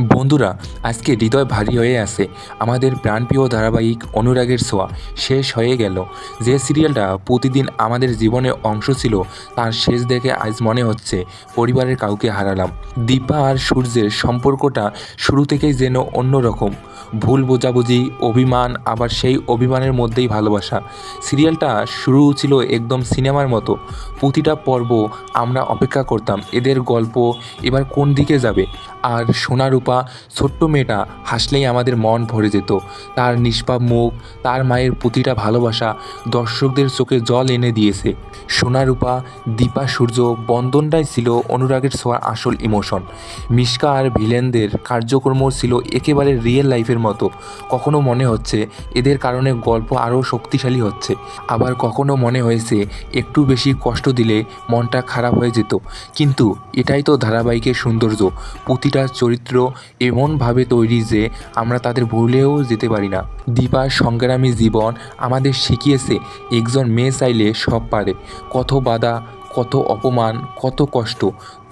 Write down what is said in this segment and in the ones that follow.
বন্ধুরা, আজকে হৃদয় ভারী হয়ে আছে। আমাদের প্রাণপ্রিয় ধারাবাহিক অনুরাগের ছোঁয়া শেষ হয়ে গেল। যে সিরিয়ালটা প্রতিদিন আমাদের জীবনের অংশ ছিল, তার শেষ দেখে আজ মনে হচ্ছে পরিবারের কাউকে হারালাম। দীপা আর সূর্যের সম্পর্কটা শুরু থেকেই যেন অন্যরকম। ভুল বোঝাবুঝি, অভিমান, আবার সেই অভিমানের মধ্যেই ভালোবাসা। সিরিয়ালটা শুরু ছিল একদম সিনেমার মতো। প্রতিটা পর্ব আমরা অপেক্ষা করতাম, এদের গল্প এবার কোন দিকে যাবে? আর সোনারূপা ছোট্ট মেয়েটা হাসলেই আমাদের মন ভরে যেত। তার নিষ্পাপ মুখ, তার মায়ের প্রতিটা ভালোবাসা দর্শকদের চোখে জল এনে দিয়েছে। সোনা রূপা দীপা সূর্য বন্ধনটাই ছিল অনুরাগের ছোঁয়ার আসল ইমোশন। মিশকা আর ভিলেনদের কার্যক্রম ছিল একেবারে রিয়েল লাইফের মতো। কখনো মনে হচ্ছে এদের কারণে গল্প আরও শক্তিশালী হচ্ছে। আবার কখনো মনে হয়েছে একটু বেশি কষ্ট দিলে মনটা খারাপ হয়ে যেত। কিন্তু এটাই তো ধারাবাহিকের সৌন্দর্য। প্রতিটা চরিত্র এমনভাবে তৈরি যে আমরা তাদের ভুলেও যেতে পারি না। দীপার সংগ্রামী জীবন আমাদের শিখিয়েছে, একজন মেয়ে চাইলে সব পারে। কত বাধা, কত অপমান, কত কষ্ট।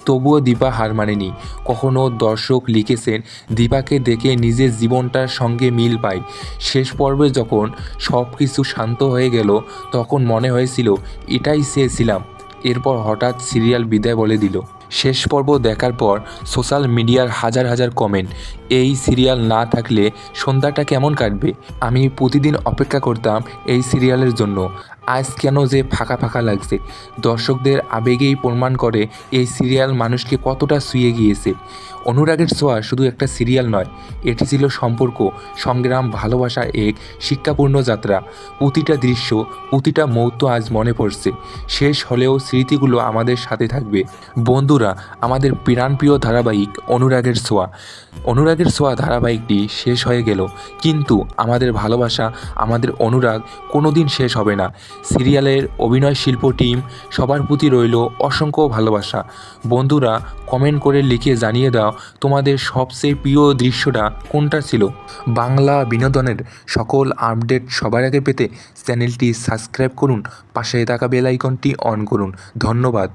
তবুও দীপা হার মানেনি। কখনো দর্শক লিখেছেন, দীপাকে দেখে নিজের জীবনটার সঙ্গে মিল পায় শেষ পর্বে যখন সব কিছু শান্ত হয়ে গেল, তখন মনে হয়েছিল, এটাই চেয়েছিলাম। এরপর হঠাৎ সিরিয়াল বিদায় বলে দিল। শেষ পর্ব দেখার পর সোশ্যাল মিডিয়ার হাজার হাজার কমেন্ট এই সিরিয়াল না থাকলে সন্ধ্যাটা কেমন কাটবে? আমি প্রতিদিন অপেক্ষা করতাম এই সিরিয়ালের জন্য। আজ কেন যে ফাঁকা ফাঁকা লাগছে? দর্শকদের আবেগেই প্রমাণ করে এই সিরিয়াল মানুষকে কতটা ছুঁয়ে গিয়েছে। অনুরাগের ছোঁয়া শুধু একটা সিরিয়াল নয়, এটি ছিল সম্পর্ক, সংগ্রাম ভালোবাসার এক শিক্ষাপূর্ণ যাত্রা। প্রতিটা দৃশ্য, প্রতিটা মুহূর্ত আজ মনে পড়ছে। শেষ হলেও স্মৃতিগুলো আমাদের সাথে থাকবে। বন্ধুরা, আমাদের প্রাণপ্রিয় ধারাবাহিক অনুরাগের ছোঁয়া। অনুরাগের ছোঁয়া ধারাবাহিকটি শেষ হয়ে গেল, কিন্তু আমাদের ভালোবাসা, আমাদের অনুরাগ কোনোদিন শেষ হবে না। সিরিয়ালের অভিনয় শিল্প টিম সবার প্রতি রইল অসংখ্য ভালোবাসা। বন্ধুরা কমেন্ট করে লিখে জানিয়ে দাও তোমাদের সবচেয়ে প্রিয় দৃশ্যটা কোনটা ছিল? বাংলা বিনোদনের সকল আপডেট সবার আগে পেতে চ্যানেলটি সাবস্ক্রাইব করুন, পাশে থাকা বেল আইকনটি অন করুন। ধন্যবাদ।